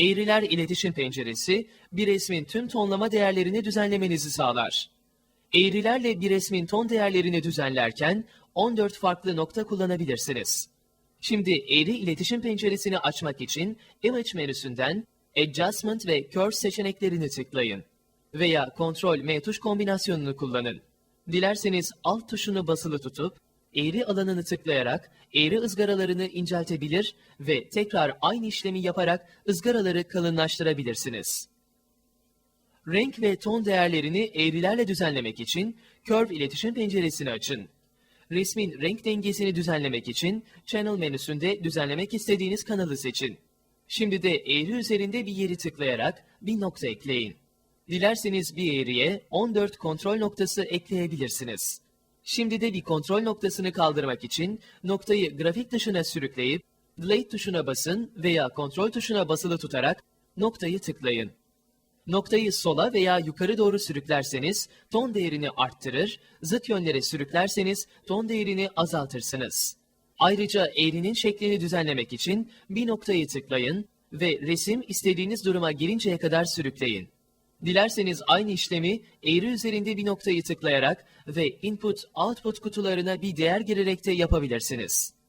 Eğriler iletişim penceresi bir resmin tüm tonlama değerlerini düzenlemenizi sağlar. Eğrilerle bir resmin ton değerlerini düzenlerken 14 farklı nokta kullanabilirsiniz. Şimdi eğri iletişim penceresini açmak için Image menüsünden Adjustment ve Curve seçeneklerini tıklayın. Veya Ctrl M tuş kombinasyonunu kullanın. Dilerseniz Alt tuşunu basılı tutup eğri alanını tıklayarak eğri ızgaralarını inceltebilir ve tekrar aynı işlemi yaparak ızgaraları kalınlaştırabilirsiniz. Renk ve ton değerlerini eğrilerle düzenlemek için Curve iletişim penceresini açın. Resmin renk dengesini düzenlemek için Channel menüsünde düzenlemek istediğiniz kanalı seçin. Şimdi de eğri üzerinde bir yeri tıklayarak bir nokta ekleyin. Dilerseniz bir eğriye 14 kontrol noktası ekleyebilirsiniz. Şimdi de bir kontrol noktasını kaldırmak için noktayı grafik dışına sürükleyip Delete tuşuna basın veya kontrol tuşuna basılı tutarak noktayı tıklayın. Noktayı sola veya yukarı doğru sürüklerseniz ton değerini arttırır, zıt yönlere sürüklerseniz ton değerini azaltırsınız. Ayrıca eğrinin şeklini düzenlemek için bir noktayı tıklayın ve resim istediğiniz duruma gelinceye kadar sürükleyin. Dilerseniz aynı işlemi eğri üzerinde bir noktayı tıklayarak ve input-output kutularına bir değer girerek de yapabilirsiniz.